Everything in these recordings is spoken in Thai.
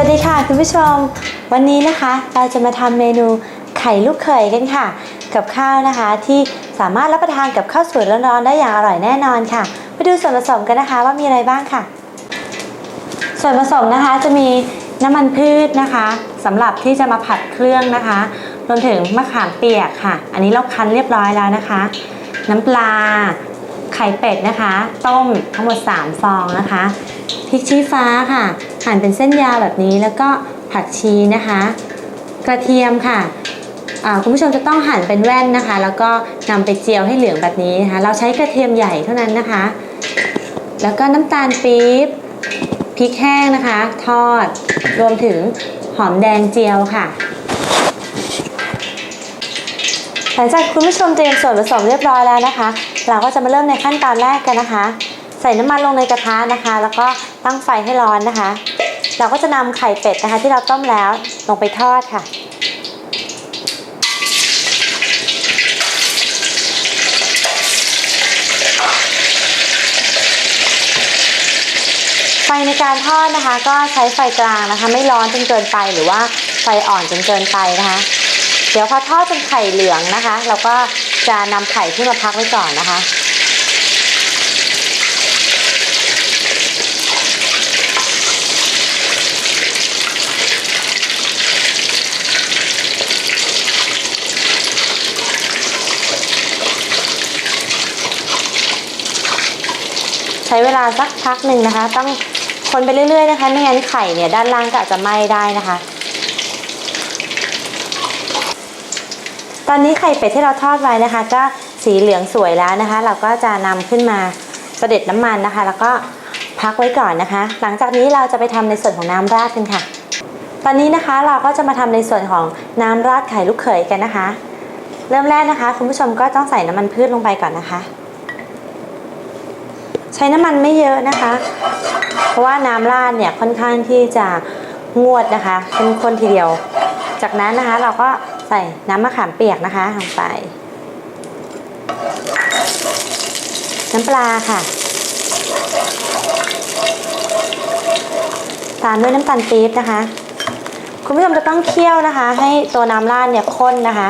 วัสดีค่ะคุณผู้ชม วันนี้นะคะเราจะมาทำเมนูไข่ลูกเขยกันค่ะ กับข้าวนะคะที่สามารถรับประทานกับข้าวสวยร้อนๆได้อย่างอร่อยแน่นอนค่ะไปดูส่วนผสมกันนะคะว่ามีอะไรบ้างค่ะ ส่วนผสมนะคะจะมีน้ำมันพืชนะคะสำหรับที่จะมาผัดเครื่องนะคะรวมถึงมะขามเปียกค่ะ อันนี้เราคั้นเรียบร้อยแล้วนะคะ น้ำปลา ไข่เป็ดนะคะ ต้มทั้งหมด 3 ฟองนะคะพริกชี้ฟ้าค่ะ หั่นเป็นเส้นยาวแบบนี้แล้วก็ผักชีนะคะ กระเทียมค่ะคุณผู้ชมจะต้องหั่นเป็นแว่นนะคะ แล้วก็นำไปเจียวให้เหลืองแบบนี้นะคะ เราใช้กระเทียมใหญ่เท่านั้นนะคะ แล้วก็น้ำตาลปี๊บพริกแห้งนะคะ ทอดรวมถึงหอมแดงเจียวค่ะ หลังจากคุณผู้ชมเตรียมส่วนผสมเรียบร้อยแล้วนะคะ เราก็จะมาเริ่มในขั้นตอนแรกกันนะคะ ใส่น้ำมันลงในกระทะนะคะ แล้วก็ตั้งไฟให้ร้อนนะคะ เราก็จะนำไข่เป็ดนะคะ ที่เราต้มแล้วลงไปทอดค่ะไฟในการทอดนะคะ ก็ใช้ไฟกลางนะคะ ไม่ร้อนจนเกินไปหรือว่าไฟอ่อนจนเกินไปนะคะ ดี๋ยวพอทอดจนไข่เหลืองนะคะ เราก็จะนำไข่ขึ้นมาพักไว้ก่อนนะคะใช้เวลาสักพักหนึ่งนะคะ ต้องคนไปเรื่อยๆนะคะ ไม่งั้นไข่เนี่ยด้านล่างก็อาจจะไหม้ได้นะคะ ตอนนี้ไข่เป็ดที่เราทอดไว้นะคะ ก็สีเหลืองสวยแล้วนะคะ เราก็จะนำขึ้นมาเสด็จน้ำมันนะคะ แล้วก็พักไว้ก่อนนะคะ หลังจากนี้เราจะไปทำในส่วนของน้ำราดกันค่ะ ตอนนี้นะคะเราก็จะมาทำในส่วนของน้ำราดไข่ลูกเขยกันนะคะ เริ่มแรกนะคะ คุณผู้ชมก็ต้องใส่น้ำมันพืชลงไปก่อนนะคะ ใช้น้ำมันไม่เยอะนะคะ เพราะว่าน้ำราดเนี่ยค่อนข้างที่จะงวดนะคะเป็นคนทีเดียว จากนั้นนะคะเราก็ ใส่น้ำมะขามเปียกนะคะลงไป น้ำปลาค่ะ ตามด้วยน้ำตาลปี๊บนะคะ คุณผู้ชมจะต้องเคี่ยวนะคะ ให้ตัวน้ำราดเนี่ยข้นนะคะ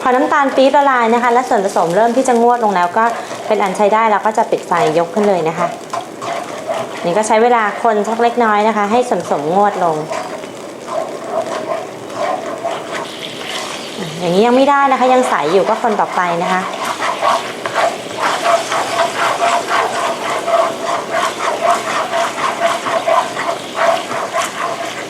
พอน้ำตาลปี๊บละลายนะคะ และส่วนผสมเริ่มที่จะงวดลงแล้วก็เป็นอันใช้ได้เราก็จะปิดไฟยกขึ้นเลยนะคะ นี่ก็ใช้เวลาคนสักเล็กน้อยนะคะ ให้ส่วนผสมงวดลงอะอย่างนี้ยังไม่ได้นะคะ ยังใสอยู่ก็คนต่อไปนะคะ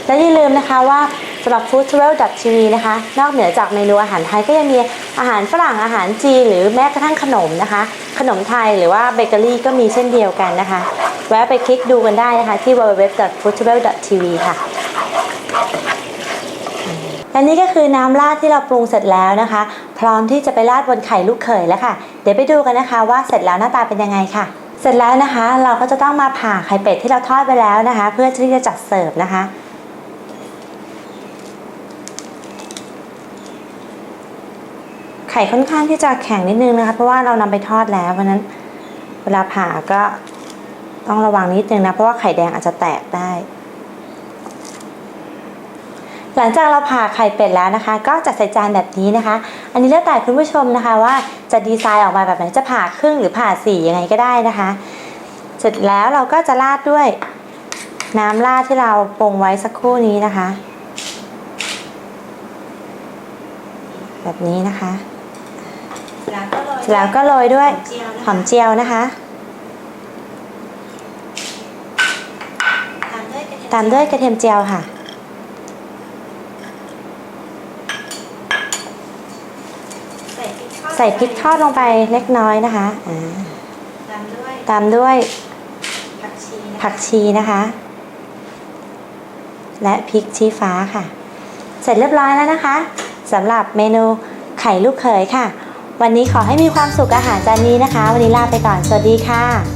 และอย่าลืมนะคะว่าสำหรับ Food Travel TV นะคะ นอกเหนือจากเมนูอาหารไทยก็ยังมีอาหารฝรั่งอาหารจีนหรือแม้กระทั่งขนมนะคะ ขนมไทยหรือว่าเบเกอรี่ก็มีเช่นเดียวกันนะคะ แวะไปคลิกดูกันได้นะคะที่ www.foodtravel.tv ค่ะ และนี่ก็คือน้ำราดที่เราปรุงเสร็จแล้วนะคะ พร้อมที่จะไปราดบนไข่ลูกเขยแล้วค่ะ เดี๋ยวไปดูกันนะคะว่าเสร็จแล้วหน้าตาเป็นยังไงค่ะ เสร็จแล้วนะคะ เราก็จะต้องมาผ่าไข่เป็ดที่เราทอดไปแล้วนะคะ เพื่อที่จะจัดเสิร์ฟนะคะไข่ค่อนข้างที่จะแข็งนิดนึงนะคะ เพราะว่าเรานำไปทอดแล้วเพราะนั้นเวลาผ่าก็ ต้องระวังนิดนึงนะ เพราะว่าไข่แดงอาจจะแตกได้ หลังจากเราผ่าไข่เป็ดแล้วนะคะ ก็จัดใส่จานแบบนี้นะคะ อันนี้แล้วแต่คุณผู้ชมนะคะว่าจะดีไซน์ออกมาแบบไหนจะผ่าครึ่งหรือผ่าสี่ยังไงก็ได้นะคะ เสร็จแล้วเราก็จะราดด้วยน้ำราดที่เราปรุงไว้สักครู่นี้นะคะ แบบนี้นะคะ แล้วก็โรยด้วยหอมเจียวนะคะ ตามด้วยกระเทียมเจียวค่ะ ใส่พริกทอดลงไปเล็กน้อยนะคะอ่าตามด้วยตามด้วยผักชีผักชีนะคะ และพริกชี้ฟ้าค่ะ เสร็จเรียบร้อยแล้วนะคะสำหรับเมนูไข่ลูกเขยค่ะ วันนี้ขอให้มีความสุขอาหารจานนี้นะคะ วันนี้ลาไปก่อน สวัสดีค่ะ